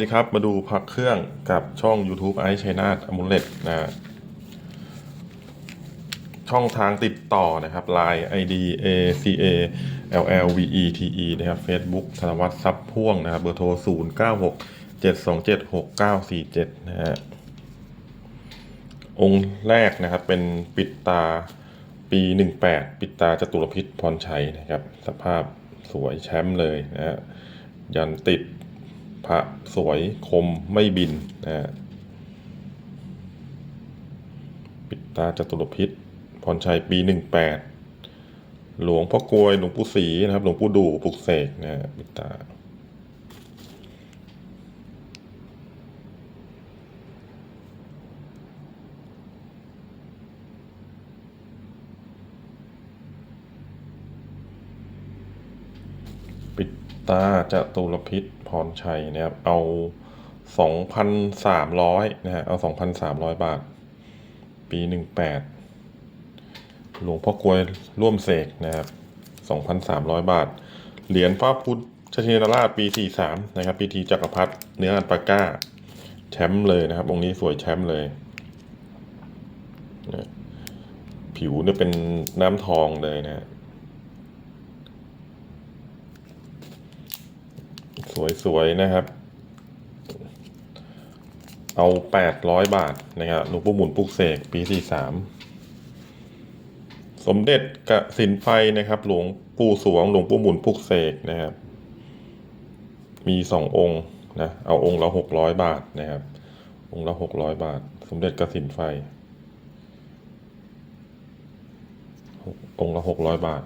ดีครับ มาดูพักเครื่องกับช่อง YouTube ไอชัยนาทอมูเลตนะฮะช่องทางติดต่อนะครับ Line ID A C A L L V E T E นะครับ Facebook ธนวัฒน์ซับพ่วงนะครับ เบอร์โทร 0 9 6 7 2 7 6 9 4 7 นะฮะ องค์แรกนะครับเป็นปิดตาปี 18 ปิดตาจตุรพิษพรชัยนะครับ สภาพสวยแชมป์เลยนะฮะยันติด พระสวยคมไม่บินนะฮะปิดตาจตุรพิษพรชัยปี18หลวงพ่อกลวยหลวงปู่ศรีนะครับ หลวงปู่ดูปลุกเสกนะฮะปิดตา ปิด ตาจตุรพิษพรชัยนะครับ เอาสองพันสามร้อยนะฮะ เอาสองพันสามร้อยบาท ปีหนึ่งแปดหลวงพ่อกลวยร่วมเสกนะครับสองพันสามร้อยบาท เหรียญพระพุทธชินราชปีสี่สามนะครับ ปีทีจักรพรรดิเนื้ออันปาก้า แชมป์เลยนะครับ องค์นี้สวยแชมป์เลยนะผิวเนี่ยเป็นน้ำทองเลยนะฮะ สวยๆนะครับ เอาแปดร้อยบาทนะครับหลวงปู่หมุนปุกเสกปีสี่สามสมเด็จกสินไฟนะครับ หลวงปู่สวง หลวงปู่หมุนปุกเสกนะครับ มีสององค์นะเอาองค์ละหกร้อยบาทนะครับ องค์ละหกร้อยบาท สมเด็จกสินไฟองค์ละหกร้อยบาท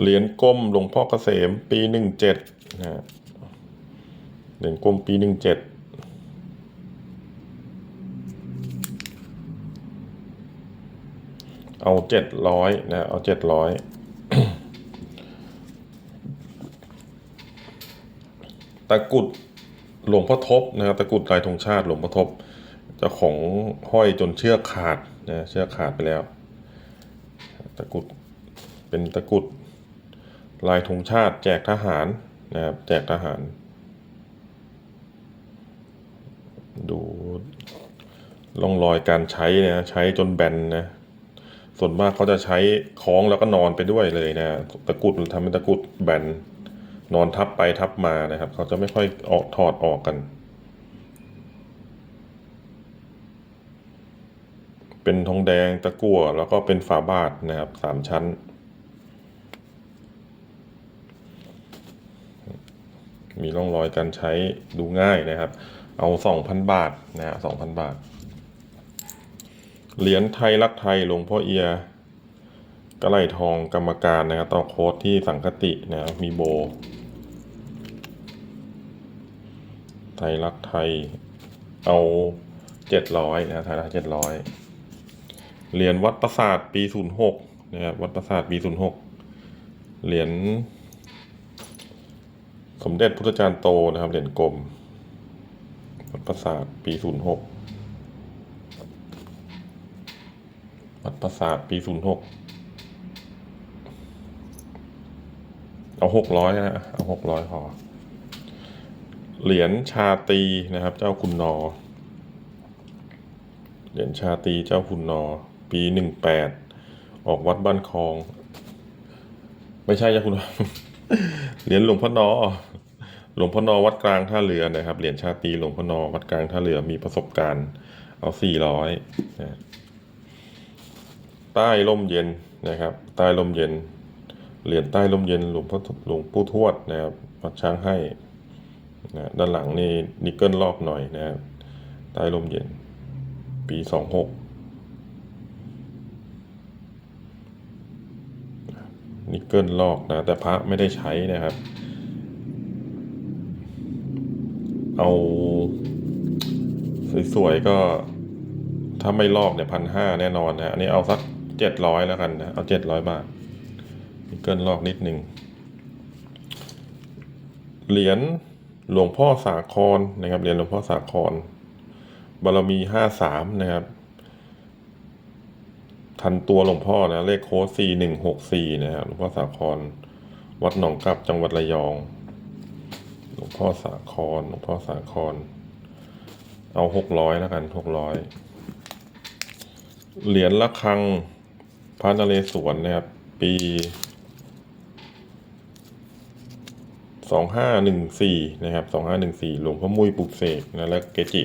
เหรียญกลมหลวงพ่อเกษมปีหนึ่งเจ็ดนะเหรียญกลมปีหนึ่งเจ็ดเอาเจ็ดร้อยนะ เอาเจ็ดร้อยตะกุดหลวงพ่อทบนะครับตะกุดลายธงชาติหลวงพ่อทบเจ้าของห้อยจนเชือกขาดนะเชือกขาดไปแล้ว ตะกุดเป็นตะกุด ลายธงชาติ แจกทหารนะครับแจกทหาร ดูร่องรอยการใช้นะใช้จนแบนนะส่วนมากเขาจะใช้คล้องแล้วก็นอนไปด้วยเลยนะตะกุดทำเป็นตะกุดแบนนอนทับไปทับมานะครับ เขาจะไม่ค่อยออกถอดออกกัน เป็นทองแดงตะกั่วแล้วก็เป็นฝาบาทนะครับสามชั้น มีร่องรอยการใช้ดูง่ายนะครับ เอาสองพันบาทนะฮะสองพันบาท เหรียญไทยรักไทยหลวงพ่อเอียกระไหลทองกรรมการนะครับต่อโค้ดที่สังคตินะครับมีโบ ไทยรักไทยเอาเจ็ดร้อยนะไทยรักเจ็ดร้อยเหรียญวัดประสาทปีศูนย์หกนะครับวัดประสาทปีศูนย์หกเหรียญ สมเด็จพุทธจารย์โตนะครับ เหรียญกลมวัดประสาทปีศูนย์หกวัดประสาทปีศูนย์หกเอาหกร้อยนะ เอาหกร้อยพอเหรียญชาตีนะครับ เจ้าคุณนอ เหรียญชาตีเจ้าคุณนอ ปีหนึ่งแปดออกวัดบ้านคลอง ไม่ใช่เจ้าคุณ เหรียญหลวงพ่อนอหลวงพ่อนอวัดกลางท่าเรือนะครับ เหรียญชาตรีหลวงพ่อนอวัดกลางท่าเรือมีประสบการณ์ เอาสี่ร้อยนะใต้ร่มเย็นนะครับ ใต้ร่มเย็น เหรียญใต้ร่มเย็นหลวงพ่อหลวงปู่ทวดนะครับวัดช้างให้นะด้านหลังนี่นิกเกิลลอกหน่อยนะครับใต้ร่มเย็น ปีสองหก นิกเกิลลอกนะ แต่พระไม่ได้ใช้นะครับ เอาสวยๆก็ถ้าไม่ลอกเนี่ยพันห้าแน่นอนนะอันนี้เอาสักเจ็ดร้อยแล้วกันนะเอาเจ็ดร้อยบาทนิกเกิลลอกนิดหนึ่งเหรียญหลวงพ่อสาครนะครับเหรียญหลวงพ่อสาครบารมีห้าสามนะครับ ทันตัวหลวงพ่อนะ เลขโค้ดสี่หนึ่งหกสี่นะครับหลวงพ่อสาคร วัดหนองกลับจังหวัดระยอง หลวงพ่อสาคร หลวงพ่อสาคร เอาหกร้อยแล้วกันหกร้อยเหรียญละคังพระนเรศวรนะครับ ปีสองห้าหนึ่งสี่นะครับสองห้าหนึ่งสี่หลวงพ่อมุ้ยปลุกเสกนะและเกจิ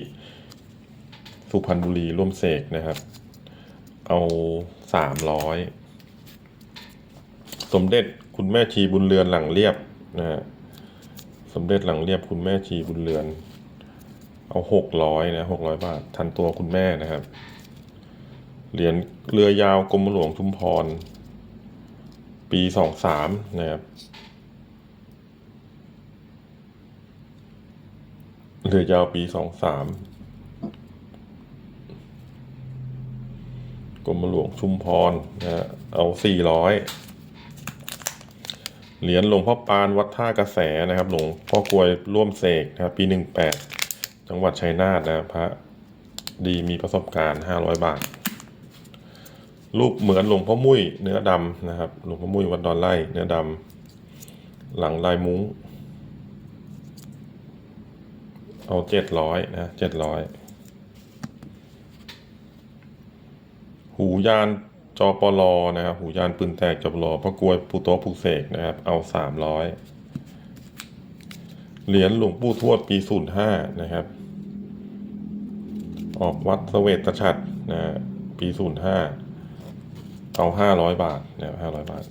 สุพรรณบุรีร่วมเสกนะครับ เอาสามร้อยสมเด็จคุณแม่ชีบุญเรือนหลังเรียบนะฮะสมเด็จหลังเรียบคุณแม่ชีบุญเรือน เอาหกร้อยนะหกร้อยบาท ทันตัวคุณแม่นะครับ เหรียญเรือยาวกรมหลวงชุมพร ปีสองสามนะครับเรือยาวปีสองสาม กรมหลวงชุมพรนะฮะเอาสี่ร้อยเหรียญหลวงพ่อปานวัดท่ากระแสนะครับ หลวงพ่อกลวยร่วมเสกนะครับปีหนึ่งแปดจังหวัดชัยนาทนะพระดีมีประสบการณ์ห้าร้อยบาท รูปเหมือนหลวงพ่อมุ้ยเนื้อดำนะครับ หลวงพ่อมุ้ยวัดดอนไร่เนื้อดำหลังลายมุ้ง เอาเจ็ดร้อยนะเจ็ดร้อย หูยานจอปลอนะครับ หูยานปืนแตกจอปลอพระกวยปูโตผูกเสกนะครับ เอาสามร้อยเหรียญหลวงปู่ทวดปีศูนย์ห้านะครับ ออกวัดเสเวตฉัตรนะปีศูนย์ห้าเอาห้าร้อยบาทนะครับห้าร้อยบาท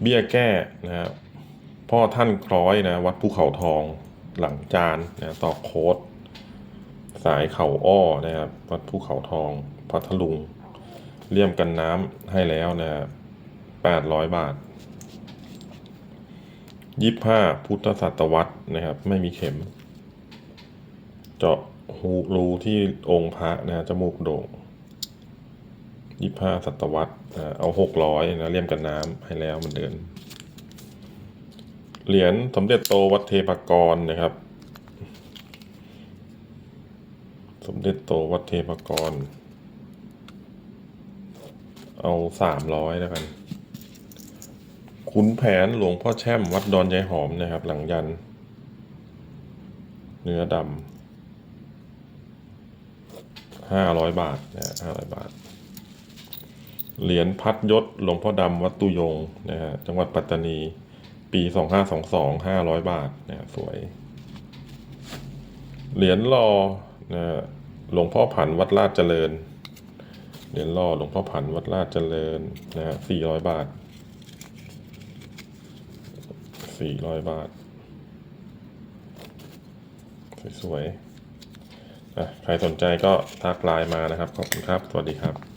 เบี้ยแก้นะครับพ่อท่านคล้อยนะ วัดภูเขาทองหลังจานนะต่อโคด สายเขาอ้อนะครับวัดภูเขาทองพัทลุงเลี่ยมกันน้ำให้แล้วนะแปดร้อยบาทยี่ห้าพุทธศตวรรษนะครับ ไม่มีเข็ม เจาะหูรูที่องค์พระนะจมูกโด่งยี่ห้าศตวรรษเอาหกร้อยนะเลี่ยมกันน้ำให้แล้วเหมือนเดิมเหรียญสมเด็จโตวัดเทพกรนะครับ สม เด็จโตวัดเทพกร เอาสามร้อยแล้วกัน ขุนแผนหลวงพ่อแช่มวัดดอนยายหอมนะครับ หลังยัน เนื้อดำห้าร้อยบาทนะห้าร้อยบาท เหรียญพัดยศหลวงพ่อดำวัดตุยงนะฮะจังหวัดปัตตานี ปีสองห้าสองสองห้าร้อยบาทนี่ยสวยเหรียญรอนะ หลวงพ่อผันวัดลาดเจริญเหรียญรอหลวงพ่อผันวัดลาดเจริญนะฮะสี่ร้อยบาทสี่ร้อยบาท สวยๆอะใครสนใจก็ทักไลน์มานะครับ ขอบคุณครับ สวัสดีครับ